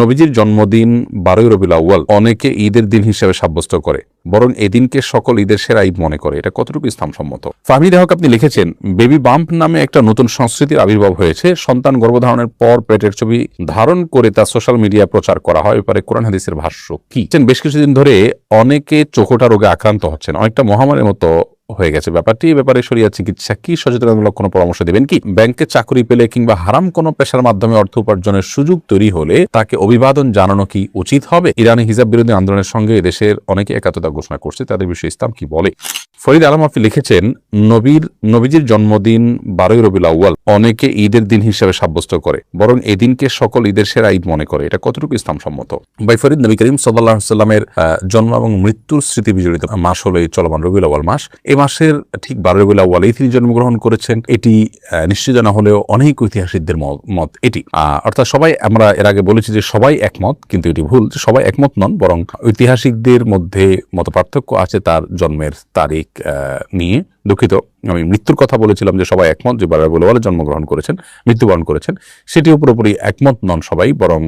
নবীজির জন্মদিন বারোই রবিউল আউ্য়াল অনেকে ঈদের দিন হিসেবে সাব্যস্ত করে, বরং এদিনকে সকল ঈদের সেরা ঈদ মনে করে। এটা কতটুকু ইসলামসম্মত? ফাহমিদ হক, আপনি লিখেছেন, বেবি বাম্প নামে একটা নতুন সংস্কৃতির আবির্ভাব হয়েছে। সন্তান গর্ভধারণের পর পেটের ছবি ধারণ করে তা সোশ্যাল মিডিয়া প্রচার করা হয়। এবারে কোরআন হাদিসের ভাষ্য কি? বেশ কিছুদিন ধরে অনেকে চোখোটা রোগে আক্রান্ত হচ্ছেন। অনেকটা মহামারীর মতো হয়ে গেছে ব্যাপারটি। ব্যাপারে শরিয়া চিকিৎসা কি সচেতনতামূলক কোনো পরামর্শ দেবেন কি? ব্যাংকে চাকরি পেলে কিংবা হারাম কোনো পেশার মাধ্যমে অর্থ উপার্জনের সুযোগ তৈরি হলে তাকে অভিবাদন জানানো কি উচিত হবে? ইরানি হিজাব বিরোধী আন্দোলনের সঙ্গে দেশের অনেকে একাত্মতা ঘোষণা করছে। তাদের বিষয়ে ইসলাম কি বলে? ফরিদ আলম আপনি লিখেছেন, নবীর, নবীজির জন্মদিন বারোই রবিউল আউ্য়াল অনেকে ঈদের দিন হিসেবে সাব্যস্ত করে, বরং এদিনকে সকল ঈদের সেরা ঈদ মনে করে। এটা কতটুকু ইসলাম সম্মত বাই ফরিদ, নবী করিম সাল্লাহ জন্ম এবং মৃত্যুর স্মৃতি বিজড়িত মাস হলো এই চলমান রবিউল আউ্য়াল মাস। এই মাসের ঠিক বারো রবিউল আউ্য়ালেই তিনি জন্মগ্রহণ করেছেন। এটি নিশ্চিত না হলেও অনেক ঐতিহাসিকদের মত এটি। অর্থাৎ সবাই, আমরা এর আগে বলেছি যে সবাই একমত, কিন্তু এটি ভুল সবাই একমত নন, বরং ঐতিহাসিকদের মধ্যে মত পার্থক্য আছে তার জন্মের তারিখ আহ, নিয়ে দুঃখিত। আমি মৃত্যুর কথা বলেছিলাম যে সবাই একমত যে বারো রবিউল আউ্য়ালে জন্মগ্রহণ করেছেন মৃত্যুবরণ করেছেন। সেটিও পুরোপুরি একমত নন সবাই বরং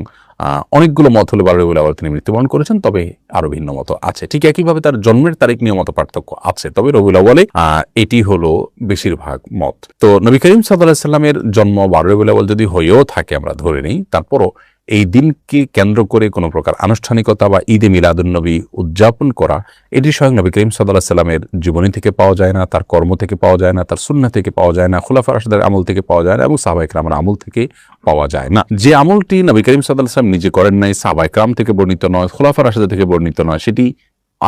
অনেকগুলো মত হলে বারো রবিউল আউ্য়াল তিনি মৃত্যুবরণ করেছেন তবে আরও ভিন্ন মত আছে। ঠিক একইভাবে তার জন্মের তারিখ নিয়ে মত পার্থক্য আছে তবে রবিউল আউ্য়ালে আহ, এটি হলো বেশিরভাগ মত। তো নবী করিম সাল্লাহ সাল্লামের জন্ম বারো রবিউল যদি হয়েও থাকে আমরা ধরে নিই তারপরও এই দিনকে কেন্দ্র করে কোনো প্রকার আনুষ্ঠানিকতা বা ঈদে মিলাদুন্নবী উদযাপন করা, এটি স্বয়ং নবী করিম সাল্লাহ সাল্লামের জীবনী থেকে পাওয়া যায় না, তার কর্ম থেকে পাওয়া যায় না, তার সুন্না থেকে পাওয়া যায় না, খুলাফা রাশেদের আমল থেকে পাওয়া যায় না এবং সাহবা ইকরামের আমল থেকে পাওয়া যায় না। যে আমলটি নবী করিম সাল্লাহ সাল্লাম নিজে করেন নাই, সাহবা ইকরাম থেকে বর্ণিত নয়, খুলাফা রাশিদের থেকে বর্ণিত নয়, সেটি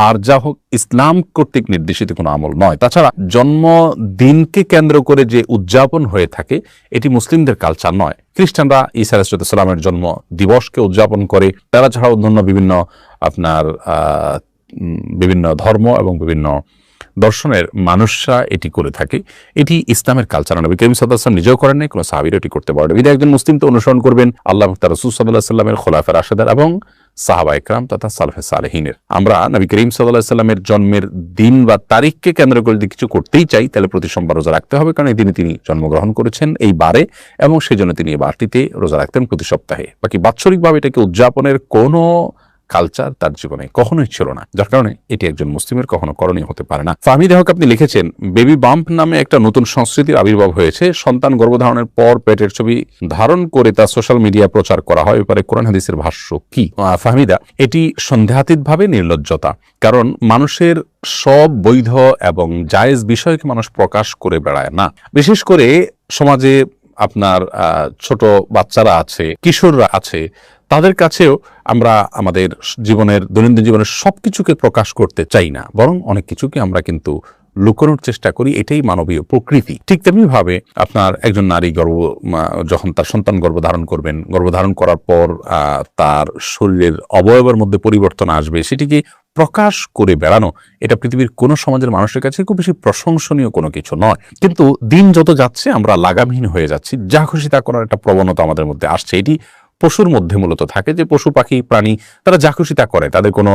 আর যা হোক, ইসলাম কর্তৃক নির্দেশিত কোনো আমল নয়। তাছাড়া জন্মদিনকে কেন্দ্র করে যে উদযাপন হয়ে থাকে, এটি মুসলিমদের কালচার নয়। খ্রিস্টানরা ঈসা আলাইসালামের জন্ম দিবসকে উদযাপন করে, তারা ছাড়া অন্যান্য বিভিন্ন আপনার বিভিন্ন ধর্ম এবং বিভিন্ন দর্শনের মানুষরা এটি করে থাকে। এটি ইসলামের কালচার নবী করিম সাল্লাম নিজেও করেন নাই, কোনো সাহাবিরও এটি করতে পারেন। বিধায় একজন মুসলিম তো অনুসরণ করবেন আল্লাহ তার রসুল সাল্লাহ সাল্লামের খোলাফের আশেদার এবং সাহাবা একরাম তথা সালফে সালেহিনের। আমরা নবী করিম সাল্লামের জন্মের দিন বা তারিখকে কেন্দ্র করে যদি কিছু করতেই চাই, তাহলে প্রতি সোমবার রোজা রাখতে হবে, কারণ এই দিনে তিনি জন্মগ্রহণ করেছেন এই বারে এবং সেই জন্য তিনি এই বারটিতে রোজা রাখতেন প্রতি সপ্তাহে। বাকি বাৎসরিকভাবে এটাকে উদযাপনের কোনো কালচার তার জীবনে কখনোই ছিল না। যার কারণে এটি একজন মুসলিমের কখনো করণীয় হতে পারে না। ফাহমিদ হক আপনি লিখেছেন, বেবি বাম্প নামে একটা নতুন সংস্কৃতির আবির্ভাব হয়েছে। সন্তান গর্ভধারণের পর পেটের ছবি ধারণ করে তা সোশ্যাল মিডিয়া প্রচার করা হয়। এবারে কোরআন হাদিসের ভাষ্য কি? ফাহমিদা, এটি সন্দেহাতীতভাবে নির্লজ্জতা, কারণ মানুষের সব বৈধ এবং জায়েজ বিষয়কে মানুষ প্রকাশ করে বেড়ায় না। বিশেষ করে সমাজে আপনার ছোট বাচ্চারা আছে, কিশোররা আছে তাদের কাছেও আমরা আমাদের জীবনের, দৈনন্দিন জীবনের সব কিছুকে প্রকাশ করতে চাই না। বরং অনেক কিছুকে আমরা কিন্তু লুকানোর চেষ্টা করি, এটাই মানবীয় প্রকৃতি। ঠিক তেমনিভাবে আপনার একজন নারী গর্ভ যখন তার সন্তান গর্ভধারণ করবেন, গর্ভধারণ করার পর তার শরীরের অবয়বের মধ্যে পরিবর্তন আসবে সেটিকে প্রকাশ করে বেড়ানো, এটা পৃথিবীর কোনো সমাজের মানুষের কাছে খুব বেশি প্রশংসনীয় কোনো কিছু নয়। কিন্তু দিন যত যাচ্ছে, আমরা লাগামহীন হয়ে যাচ্ছি, যা খুশি তা করার একটা প্রবণতা আমাদের মধ্যে আসছে। এটি পশুর মধ্যে মূলত থাকে যে পশু, পাখি, প্রাণী, তারা যা খুশি তা করে। তাদের কোনো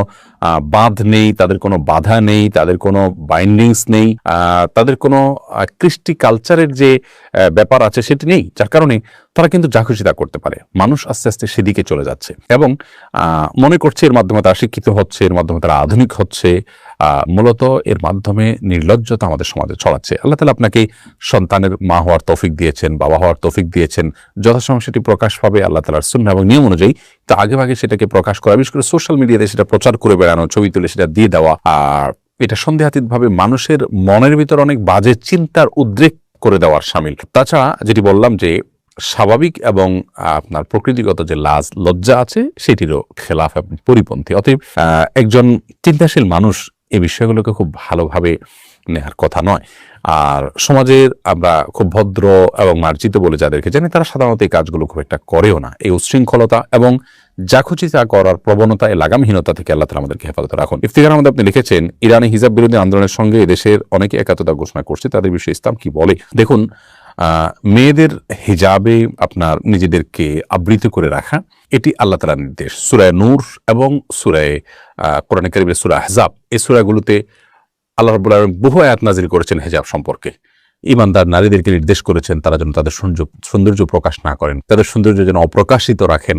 বাঁধ নেই, তাদের কোনো বাধা নেই, তাদের কোনো বাইন্ডিংস নেই তাদের কোনো কৃষ্টি কালচারের যে ব্যাপার আছে সেটি নেই, যার কারণে তারা কিন্তু যা খুশি তা করতে পারে। মানুষ আস্তে আস্তে সেদিকে চলে যাচ্ছে এবং মনে করছে এর মাধ্যমে তারা শিক্ষিত হচ্ছে, এর মাধ্যমে তারা আধুনিক হচ্ছে মূলত এর মাধ্যমে নির্লজ্জতা আমাদের সমাজে ছড়াচ্ছে। আল্লাহ তালা আপনাকে সন্তানের মা হওয়ার তৌফিক দিয়েছেন, বাবা হওয়ার তৌফিক দিয়েছেন, যথাসময় সেটি প্রকাশ পাবে আল্লাহ তালার সুন্না এবং নিয়ম অনুযায়ী। তো আগে ভাগে সেটাকে প্রকাশ করা, বিশেষ করে সোশ্যাল মিডিয়াতে সেটা প্রচার করে বেড়ানো, ছবি তুলে সেটা দিয়ে দেওয়া, আর এটা সন্দেহাতীত ভাবে মানুষের মনের ভিতর অনেক বাজে চিন্তার উদ্রেক করে দেওয়ার সামিল। তাছাড়া যেটি বললাম যে, স্বাভাবিক এবং আপনার প্রকৃতিগত যে লাজ, লজ্জা আছে, সেটিরও খেলাফ এবং পরিপন্থী। অতএব একজন চিন্তাশীল মানুষ এই বিষয়গুলোকে খুব ভালোভাবে নেওয়ার কথা নয়। আর সমাজের আমরা খুব ভদ্র এবং মার্জিত বলে যাদেরকে জানি, তারা সাধারণত এই কাজগুলো খুব একটা করেও না। এই উচ্ছৃঙ্খলতা এবং যা খুশি তা করার প্রবণতা, এই লাগামহীনতা থেকে আল্লাহ তালা আমাদেরকে হেফাজত রাখুন। ইফতিকার আমাদের আপনি লিখেছেন, ইরানি হিজাব বিরোধী আন্দোলনের সঙ্গে এদেশের অনেকে একাত্মতা ঘোষণা করছে, তাদের বিষয়ে ইসলাম কি বলে? দেখুন মেয়েদের হিজাবে আপনার নিজেদেরকে আবৃত করে রাখা, এটি আল্লাহ তালার নির্দেশ। সুরায় নূর এবং সুরায় কোরআন কারিমের সুরা হেজাব এই সুরাগুলোতে আল্লাহ রব্বুল বহু আয়াত নাজির করেছেন হেজাব সম্পর্কে। ইমানদার নারীদেরকে নির্দেশ করেছেন তারা যেন তাদের সৌন্দর্য প্রকাশ না করেন, তাদের সৌন্দর্য যেন অপ্রকাশিত রাখেন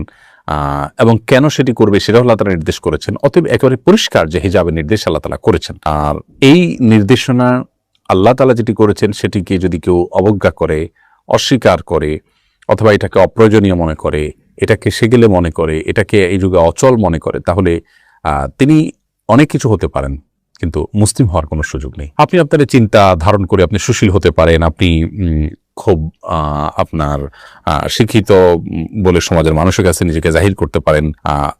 এবং কেন সেটি করবে সেটা আল্লাহ তালা নির্দেশ করেছেন। অতএব একেবারে পরিষ্কার যে হিজাবের নির্দেশ আল্লাহ তালা করেছেন। আর এই নির্দেশনা আল্লাহ তালা যেটি করেছেন সেটিকে যদি কেউ অবজ্ঞা করে, অস্বীকার করে, অথবা এটাকে অপ্রয়োজনীয় মনে করে, এটাকে সেগেলে মনে করে, এটাকে এই যুগে অচল মনে করে, তাহলে তিনি অনেক কিছু হতে পারেন, কিন্তু মুসলিম হওয়ার কোনো সুযোগ নেই। আপনি আপনার চিন্তা ধারণ করে আপনি সুশীল হতে পারেন, আপনি খুব আপনার শিক্ষিত বলে সমাজের মানুষের কাছে নিজেকে জাহির করতে পারেন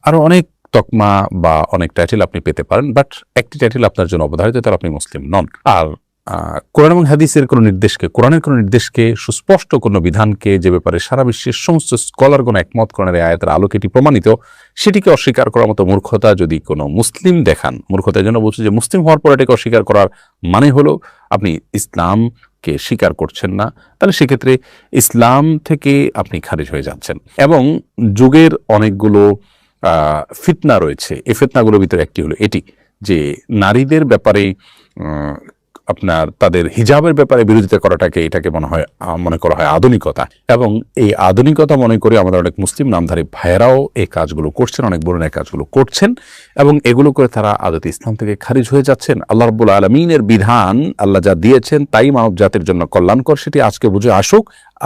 আরও অনেক তকমা বা অনেক টাইটেল আপনি পেতে পারেন বাট একটি টাইটেল আপনার জন্য অবধারিত তাহলে আপনি মুসলিম নন। আর কোরআন এবং হাদিসের কোনো নির্দেশকে, কোরআনের কোনো নির্দেশকে, সুস্পষ্ট কোনো বিধানকে যে ব্যাপারে সারা বিশ্বের সমস্ত স্কলারগণ একমত কোরআনের আয়াতের আলোকে এটি প্রমাণিত, সেটিকে অস্বীকার করার মতো মূর্খতা যদি কোনো মুসলিম দেখান মূর্খতার জন্য বলছে যে মুসলিম হওয়ার পর এটাকে অস্বীকার করার মানে হলো, আপনি ইসলামকে স্বীকার করছেন না, তাহলে সেক্ষেত্রে ইসলাম থেকে আপনি খারিজ হয়ে যাচ্ছেন। এবং যুগের অনেকগুলো ফিতনা রয়েছে, এই ফিতনাগুলোর ভিতরে একটি হলো এটি, যে নারীদের ব্যাপারে আপনার তাদের হিজাবের ব্যাপারে বিরোধিতা করাটাকে এটাকে মনে হয়, মনে করা হয় আধুনিকতা। এবং এই আধুনিকতা মনে করে আমাদের অনেক মুসলিম নামধারী ভাইয়েরাও এই কাজগুলো করছেন, অনেক এই কাজগুলো করছেন এবং এগুলো করে তারা আদতে ইসলাম থেকে খারিজ হয়ে যাচ্ছেন। আল্লাহ রব্বুল আলমিনের বিধান, আল্লাহ যা দিয়েছেন তাই মানব জাতির জন্য কল্যাণকর, সেটি আজকে বুঝে আসুক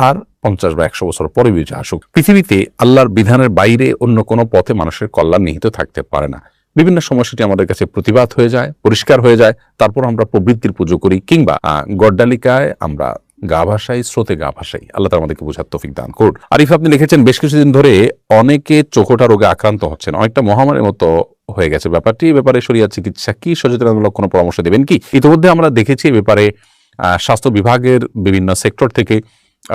আর পঞ্চাশ বা একশো বছর পরে বুঝে আসুক। পৃথিবীতে আল্লাহর বিধানের বাইরে অন্য কোনো পথে মানুষের কল্যাণ নিহিত থাকতে পারে না। বিভিন্ন সময় সেটি আমাদের কাছে প্রতিবাদ হয়ে যায়, পরিষ্কার হয়ে যায়। তারপর আমরা প্রবৃত্তির পুজো করি কিংবা গড্ডালিকায় আমরা গা ভাসাই, স্রোতে গা ভাসাই। আল্লাহ আমাদেরকে বোঝার তফিক দান করুন। আরিফ, আপনি লিখেছেন, বেশ কিছুদিন ধরে অনেকে চোখোটা রোগে আক্রান্ত হচ্ছেন। অনেকটা মহামারীর মতো হয়ে গেছে ব্যাপারটি। ব্যাপারে শরিয়া চিকিৎসা কি? সচেতনতামূলক কোনো পরামর্শ দেবেন কি? ইতিমধ্যে আমরা দেখেছি ব্যাপারে স্বাস্থ্য বিভাগের বিভিন্ন সেক্টর থেকে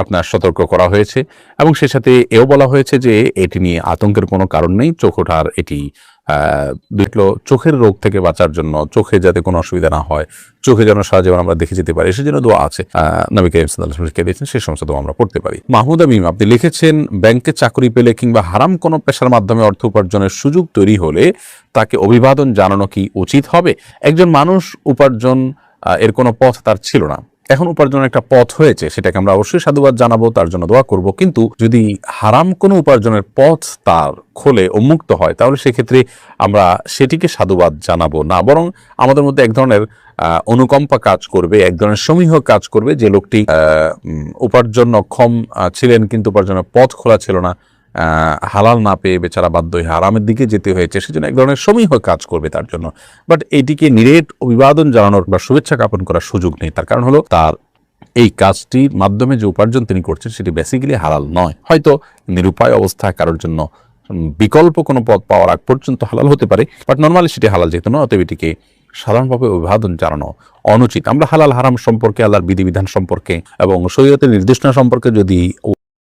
আপনার সতর্ক করা হয়েছে এবং সে সাথে এও বলা হয়েছে যে, এটি নিয়ে আতঙ্কের কোনো কারণ নেই। চোখ ওঠার এটি দেখল চোখের রোগ থেকে বাঁচার জন্য, চোখে যাতে কোনো অসুবিধা না হয়, চোখে যেন সারা জীবন আমরা দেখে যেতে পারি সেজন্য দোয়া আছে। নবী করিম আলাইহি দিয়েছেন, সেই সমস্ত দোয়া আমরা পড়তে পারি। মাহমুদ আমিম, আপনি লিখেছেন, ব্যাংকে চাকরি পেলে কিংবা হারাম কোনো পেশার মাধ্যমে অর্থ উপার্জনের সুযোগ তৈরি হলে তাকে অভিবাদন জানানো কি উচিত হবে? একজন মানুষ উপার্জন এর কোনো পথ তার ছিল না। এখন উপার্জনের একটা পথ হয়েছে সেটাকে আমরা অবশ্যই সাধুবাদ জানাব তার জন্য দোয়া করব। কিন্তু যদি হারাম কোনো উপার্জনের পথ তার খোলে উন্মুক্ত হয় তাহলে সেক্ষেত্রে আমরা সেটিকে সাধুবাদ জানাব না। বরং আমাদের মধ্যে এক ধরনের অনুকম্পা কাজ করবে এক ধরনের সমীহ কাজ করবে যে লোকটি আহ, উম, উপার্জন অক্ষম ছিলেন কিন্তু উপার্জনের পথ খোলা ছিল না। হালাল না পেয়ে বেচারা বাধ্য হয়ে হারামের দিকে যেতে হয়েছে, সেজন্য এক ধরনের সমীহ কাজ করবে তার জন্য। বাট এটিকে নিরেট অভিবাদন জানানোর বা শুভেচ্ছা জ্ঞাপন করার সুযোগ নেই। তার কারণ হলো, তার এই কাজটির মাধ্যমে যে উপার্জন তিনি করছেন, সেটি বেসিক্যালি হালাল নয়। হয়তো নিরুপায় অবস্থায় কারোর জন্য বিকল্প কোনো পথ পাওয়ার আগ পর্যন্ত হালাল হতে পারে বাট নর্মালি সেটি হালাল যেত না অতএব এটিকে সাধারণভাবে অভিবাদন জানানো অনুচিত। আমরা হালাল হারাম সম্পর্কে, আল্লাহর বিধিবিধান সম্পর্কে এবং শরীয়তের নির্দেশনা সম্পর্কে যদি